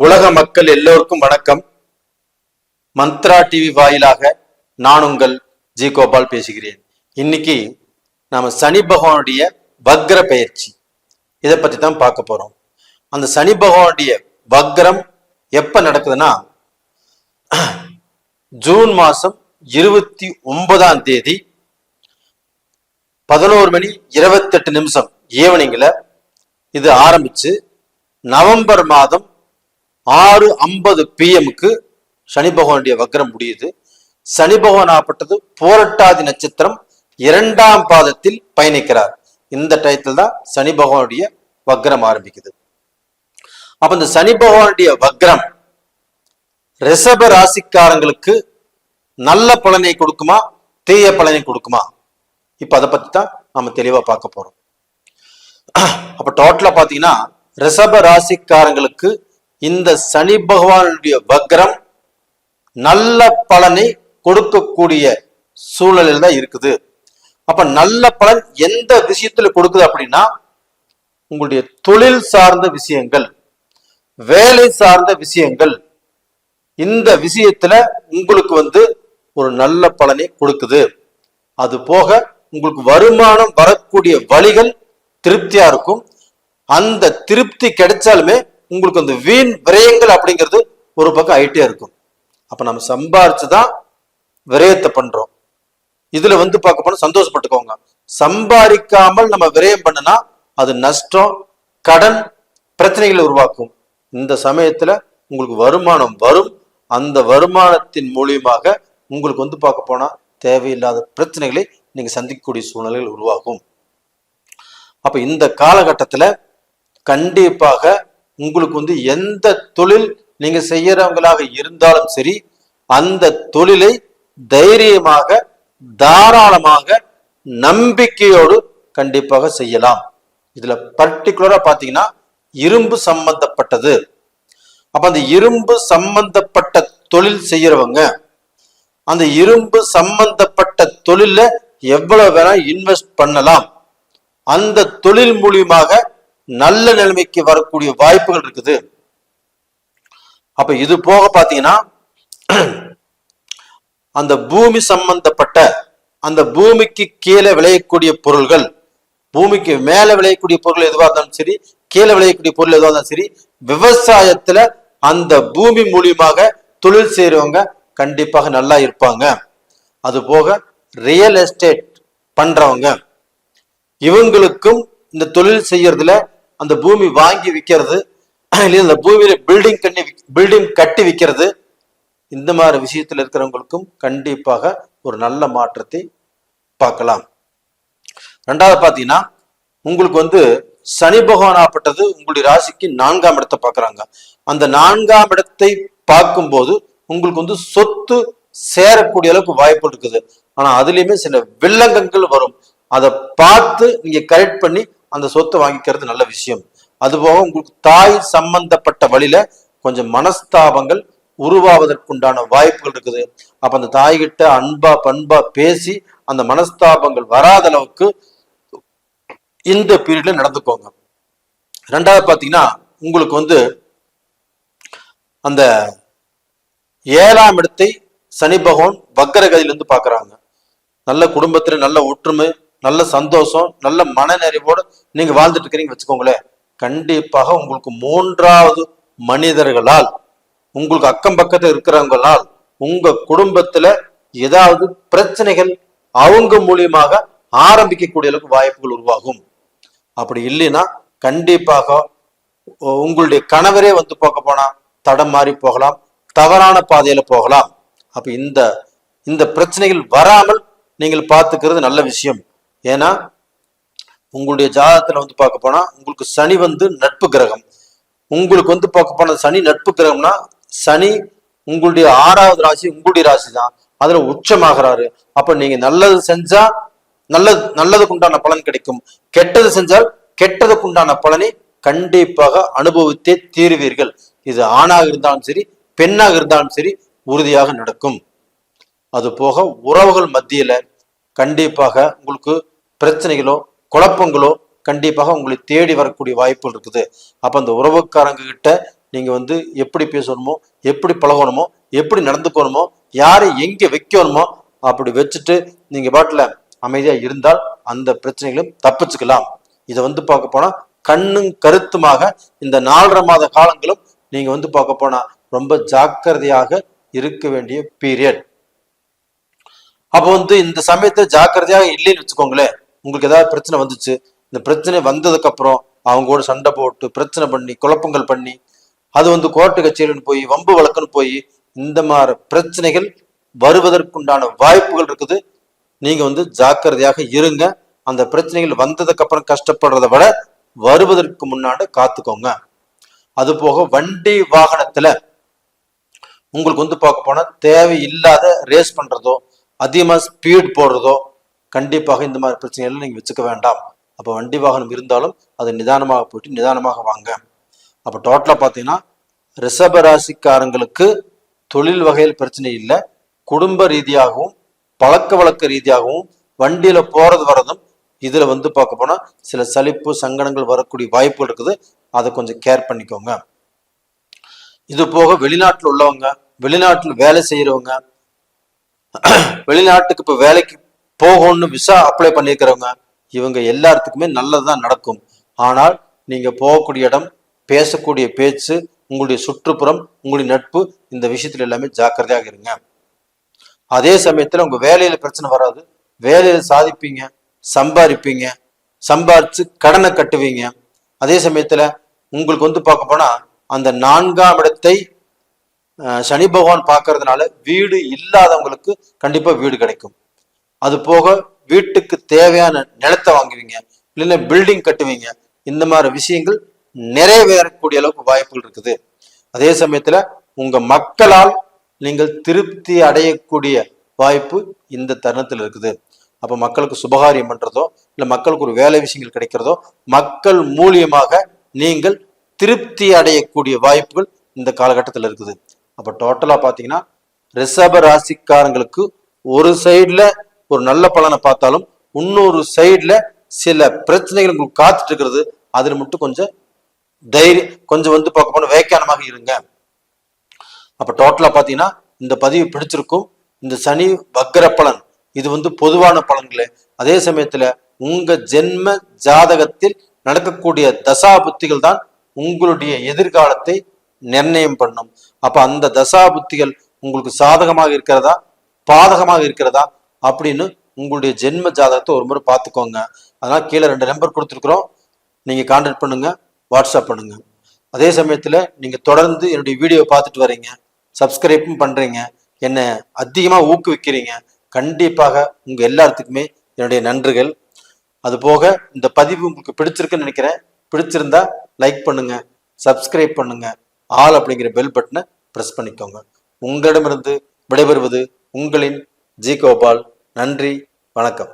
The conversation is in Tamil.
உலக மக்கள் எல்லோருக்கும் வணக்கம். மந்த்ரா டிவி வாயிலாக நான் உங்கள் ஜி கோபால் பேசுகிறேன். இன்னைக்கு நாம சனி பகவானுடைய வக்ர பயிற்சி இதை பத்தி தான் பார்க்க போறோம். அந்த சனி பகவானுடைய வக்ரம் எப்ப நடக்குதுன்னா ஜூன் மாசம் இருபத்தி ஒன்பதாம் தேதி பதினோரு மணி இருபத்தெட்டு நிமிஷம் ஈவினிங்ல இது ஆரம்பிச்சு நவம்பர் மாதம் ஆறு ஐம்பது பிஎம்க்கு சனி பகவானுடைய வக்ரம் முடியுது. சனி பகவான் ஆப்பட்டது போரட்டாதி நட்சத்திரம் இரண்டாம் பாதத்தில் பயணிக்கிறார். இந்த டயத்தில் தான் சனி பகவானுடைய வக்ரம் ஆரம்பிக்குது. அப்ப இந்த சனி பகவானுடைய வக்ரம் ரிஷப ராசிக்காரங்களுக்கு நல்ல பலனை கொடுக்குமா? தீய பலனை கொடுக்குமா? இப்ப அதை பத்தி தான் நம்ம தெளிவா பார்க்க போறோம். அப்ப டோட்டலா பாத்தீங்கன்னா ரிஷப ராசிக்காரங்களுக்கு இந்த சனி பகவானுடைய வக்ரம் நல்ல பலனை கொடுக்கக்கூடிய சூழலில் தான் இருக்குது. அப்ப நல்ல பலன் எந்த விஷயத்துல கொடுக்குது அப்படின்னா உங்களுடைய தொழில் சார்ந்த விஷயங்கள் வேலை சார்ந்த விஷயங்கள் இந்த விஷயத்துல உங்களுக்கு வந்து ஒரு நல்ல பலனை கொடுக்குது. அது போக உங்களுக்கு வருமானம் வரக்கூடிய வழிகள் திருப்தியா இருக்கும். அந்த திருப்தி கிடைச்சாலுமே உங்களுக்கு அந்த வீண் விரயங்கள் அப்படிங்கிறது ஒரு பக்கம் ஆயிட்டே இருக்கும். அப்ப நம்ம சம்பாரிச்சுதான் விரயத்தை பண்றோம். இதுல வந்து பார்க்க போனா சந்தோஷப்பட்டுக்கோங்க. சம்பாதிக்காமல் நம்ம விரயம் பண்ணுனா அது நஷ்டம் கடன் பிரச்சனைகளை உருவாக்கும். இந்த சமயத்துல உங்களுக்கு வருமானம் வரும். அந்த வருமானத்தின் மூலியமாக உங்களுக்கு வந்து பார்க்க போனா தேவையில்லாத பிரச்சனைகளை நீங்க சந்திக்கக்கூடிய சூழ்நிலைகள் உருவாகும். அப்ப இந்த காலகட்டத்துல கண்டிப்பாக உங்களுக்கு வந்து எந்த தொழில் நீங்க செய்யறவங்களாக இருந்தாலும் சரி அந்த தொழிலை தைரியமாக தாராளமாக நம்பிக்கையோடு கண்டிப்பாக செய்யலாம். இதுல பர்டிகுலரா பாத்தீங்கன்னா இரும்பு சம்பந்தப்பட்டது. அப்ப அந்த இரும்பு சம்பந்தப்பட்ட தொழில் செய்யறவங்க அந்த இரும்பு சம்பந்தப்பட்ட தொழில எவ்வளவு வேணா இன்வெஸ்ட் பண்ணலாம். அந்த தொழில் மூலியமாக நல்ல நிலைமைக்கு வரக்கூடிய வாய்ப்புகள் இருக்குது. அப்ப இது போக பாத்தீங்கன்னா அந்த பூமி சம்பந்தப்பட்ட அந்த பூமிக்கு கீழே விளையக்கூடிய பொருள்கள் பூமிக்கு மேல விளையக்கூடிய பொருள் எதுவாக இருந்தாலும் சரி கீழே விளையக்கூடிய பொருள் எதுவாக இருந்தாலும் சரி விவசாயத்துல அந்த பூமி மூலியமாக தொழில் செய்யறவங்க கண்டிப்பாக நல்லா இருப்பாங்க. அது போக ரியல் எஸ்டேட் பண்றவங்க இவங்களுக்கும் இந்த தொழில் செய்யறதுல அந்த பூமி வாங்கி விற்கிறது இல்லையா அந்த பூமியில பில்டிங் கண்ணி பில்டிங் கட்டி விற்கிறது இந்த மாதிரி விஷயத்துல இருக்கிறவங்களுக்கும் கண்டிப்பாக ஒரு நல்ல மாற்றத்தை பார்க்கலாம். ரெண்டாவது பார்த்தீங்கன்னா உங்களுக்கு வந்து சனி பகவான் ஆப்பட்டது உங்களுடைய ராசிக்கு நான்காம் இடத்தை பார்க்குறாங்க. அந்த நான்காம் இடத்தை பார்க்கும்போது உங்களுக்கு வந்து சொத்து சேரக்கூடிய அளவுக்கு வாய்ப்பு இருக்குது. ஆனா அதுலயுமே சில வில்லங்கங்கள் வரும். அதை பார்த்து நீங்க கரெக்ட் பண்ணி அந்த சொத்தை வாங்கிக்கிறது நல்ல விஷயம். அதுபோக உங்களுக்கு தாய் சம்பந்தப்பட்ட வழியில கொஞ்சம் மனஸ்தாபங்கள் உருவாவதற்குண்டான வாய்ப்புகள் இருக்குது. அப்ப அந்த தாய்கிட்ட அன்பா பண்பா பேசி அந்த மனஸ்தாபங்கள் வராத அளவுக்கு இந்த பீரியட்ல நடந்துக்கோங்க. ரெண்டாவது பாத்தீங்கன்னா உங்களுக்கு வந்து அந்த ஏழாம் இடத்தை சனி பகவான் வக்கரகதியிலிருந்து பாக்குறாங்க நல்ல குடும்பத்துல நல்ல ஒற்றுமை நல்ல சந்தோஷம் நல்ல மனநிறைவோடு நீங்க வாழ்ந்துட்டு இருக்கிறீங்க வச்சுக்கோங்களேன். கண்டிப்பாக உங்களுக்கு மூன்றாவது மனிதர்களால் உங்களுக்கு அக்கம் பக்கத்தில் இருக்கிறவங்களால் உங்க குடும்பத்துல ஏதாவது பிரச்சனைகள் அவங்க மூலியமாக ஆரம்பிக்கக்கூடிய அளவுக்கு வாய்ப்புகள் உருவாகும். அப்படி இல்லைன்னா கண்டிப்பாக உங்களுடைய கணவரே வந்து பார்க்க போனா தடம் மாறி போகலாம் தவறான பாதையில போகலாம். அப்ப இந்த இந்த பிரச்சனைகள் வராமல் நீங்கள் பார்த்துக்கிறது நல்ல விஷயம். ஏன்னா உங்களுடைய ஜாதகத்துல வந்து பார்க்க போனா உங்களுக்கு சனி வந்து நட்பு கிரகம். உங்களுக்கு வந்து பார்க்க போனா சனி நட்பு கிரகம்னா சனி உங்களுடைய ஆறாவது ராசி உங்களுடைய ராசி தான் அதுல உச்சமாகிறாரு. அப்ப நீங்க நல்லது செஞ்சா நல்லது நல்லதுக்கு உண்டான பலன் கிடைக்கும். கெட்டது செஞ்சால் கெட்டதுக்கு உண்டான பலனை கண்டிப்பாக அனுபவித்தே தீருவீர்கள். இது ஆணாக இருந்தாலும் சரி பெண்ணாக இருந்தாலும் சரி உறுதியாக நடக்கும். அது போக உறவுகள் மத்தியில கண்டிப்பாக உங்களுக்கு பிரச்சனைகளோ குழப்பங்களோ கண்டிப்பாக உங்களை தேடி வரக்கூடிய வாய்ப்புகள் இருக்குது. அப்போ அந்த உறவுக்காரங்க கிட்ட நீங்கள் வந்து எப்படி பேசணுமோ எப்படி பழகணுமோ எப்படி நடந்துக்கணுமோ யாரை எங்கே வைக்கணுமோ அப்படி வச்சுட்டு நீங்கள் பாட்டில் அமைதியாக இருந்தால் அந்த பிரச்சனைகளும் தப்பிச்சுக்கலாம். இதை வந்து பார்க்க போனால் கண்ணும் கருத்துமாக இந்த நாலரை மாத காலங்களும் நீங்கள் வந்து பார்க்க போனால் ரொம்ப ஜாக்கிரதையாக இருக்க வேண்டிய பீரியட் அப்போ வந்து இந்த சமயத்தில் ஜாக்கிரதையாக இல்லைன்னு வச்சுக்கோங்களேன். உங்களுக்கு ஏதாவது பிரச்சனை வந்துச்சு இந்த பிரச்சனை வந்ததுக்கு அப்புறம் அவங்க கூட சண்டை போட்டு பிரச்சனை பண்ணி குழப்பங்கள் பண்ணி அது வந்து கோர்ட்டு கச்சேரின்னு போய் வம்பு வழக்குன்னு போய் இந்த மாதிரி பிரச்சனைகள் வருவதற்குண்டான வாய்ப்புகள் இருக்குது. நீங்க வந்து ஜாக்கிரதையாக இருங்க. அந்த பிரச்சனைகள் வந்ததுக்கு அப்புறம் கஷ்டப்படுறதை விட வருவதற்கு முன்னாடி காத்துக்கோங்க. அது போக வண்டி வாகனத்துல உங்களுக்கு வந்து பார்க்க போனா தேவையில்லாத ரேஸ் பண்றதோ அதிகமா ஸ்பீட் போடுறதோ கண்டிப்பாக இந்த மாதிரி பிரச்சனைகள் நீங்க வச்சுக்க வேண்டாம். அப்போ வண்டி வாகனம் இருந்தாலும் அது நிதானமாக போயிட்டு நிதானமாக வாங்க. அப்போ டோட்டலா பார்த்தீங்கன்னா ரிஷப ராசிக்காரங்களுக்கு தொழில் வகையில் பிரச்சனை இல்லை. குடும்ப ரீதியாகவும் பழக்க வழக்க ரீதியாகவும் வண்டியில போறது வரதும் இதுல வந்து பார்க்க போனா சில சலிப்பு சங்கடங்கள் வரக்கூடிய வாய்ப்புகள் இருக்குது. அதை கொஞ்சம் கேர் பண்ணிக்கோங்க. இது போக வெளிநாட்டில் உள்ளவங்க வெளிநாட்டில் வேலை செய்யறவங்க வெளிநாட்டுக்கு இப்போ வேலைக்கு போகணும்னு விசா அப்ளை பண்ணியிருக்கிறவங்க இவங்க எல்லாத்துக்குமே நல்லதுதான் நடக்கும். ஆனால் நீங்க போகக்கூடிய இடம் பேசக்கூடிய பேச்சு உங்களுடைய சுற்றுப்புறம் உங்களுடைய நட்பு இந்த விஷயத்துல எல்லாமே ஜாக்கிரதையாக இருங்க. அதே சமயத்துல உங்க வேலையில பிரச்சனை வராது. வேலையில சாதிப்பீங்க சம்பாதிப்பீங்க சம்பாரிச்சு கடனை கட்டுவீங்க. அதே சமயத்துல உங்களுக்கு வந்து பார்க்க போனா அந்த நான்காம் இடத்தை சனி பகவான் பார்க்கறதுனால வீடு இல்லாதவங்களுக்கு கண்டிப்பா வீடு கிடைக்கும். அது போக வீட்டுக்கு தேவையான நிலத்தை வாங்குவீங்க இல்லைன்னா பில்டிங் கட்டுவீங்க. இந்த மாதிரி விஷயங்கள் நிறைவேறக்கூடிய அளவுக்கு வாய்ப்புகள் இருக்குது. அதே சமயத்துல உங்க மக்களால் நீங்கள் திருப்தி அடையக்கூடிய வாய்ப்பு இந்த தருணத்தில் இருக்குது. அப்ப மக்களுக்கு சுபகாரியம் பண்றதோ இல்ல மக்களுக்கு ஒரு வேலை விஷயங்கள் கிடைக்கிறதோ மக்கள் மூலியமாக நீங்கள் திருப்தி அடையக்கூடிய வாய்ப்புகள் இந்த காலகட்டத்தில் இருக்குது. அப்ப டோட்டலா பாத்தீங்கன்னா ரிஷப ராசிக்காரங்களுக்கு ஒரு சைடுல ஒரு நல்ல பலனை பார்த்தாலும் இன்னொரு சைடுல சில பிரச்சனைகள் உங்களுக்கு காத்துட்டு இருக்கிறது அதில் மட்டும் கொஞ்சம் தைரியம் கொஞ்சம் வந்து பார்க்க போனா வேக்கானமாக இருங்க. அப்போ டோட்டலா பாத்தீங்கன்னா இந்த பதிவு பிடிச்சிருக்கும். இந்த சனி வக்கர பலன் இது வந்து பொதுவான பலன்களே. அதே சமயத்துல உங்க ஜென்ம ஜாதகத்தில் நடக்கக்கூடிய தசா புத்திகள் தான் உங்களுடைய எதிர்காலத்தை நிர்ணயம் பண்ணும். அப்போ அந்த தசா புத்திகள் உங்களுக்கு சாதகமாக இருக்கிறதா? பாதகமாக இருக்கிறதா? அப்படின்னு உங்களுடைய ஜென்ம ஜாதகத்தை ஒரு முறை பார்த்துக்கோங்க. அதனால் கீழே ரெண்டு நம்பர் கொடுத்துருக்குறோம். நீங்கள் கான்டாக்ட் பண்ணுங்க வாட்ஸ்அப் பண்ணுங்க. அதே சமயத்தில் நீங்கள் தொடர்ந்து என்னுடைய வீடியோ பார்த்துட்டு வரீங்க சப்ஸ்கிரைப்பும் பண்ணுறீங்க என்னை அதிகமாக ஊக்குவிக்கிறீங்க. கண்டிப்பாக உங்கள் எல்லாத்துக்குமே என்னுடைய நன்றிகள். அதுபோக இந்த பதிவு உங்களுக்கு பிடிச்சிருக்குன்னு நினைக்கிறேன். பிடிச்சிருந்தா லைக் பண்ணுங்க சப்ஸ்கிரைப் பண்ணுங்க. ஆல் அப்படிங்கிற பெல் பட்டனை ப்ரெஸ் பண்ணிக்கோங்க. உங்களிடமிருந்து விடைபெறுவது உங்களின் ஜி கோபால். நன்றி வணக்கம்.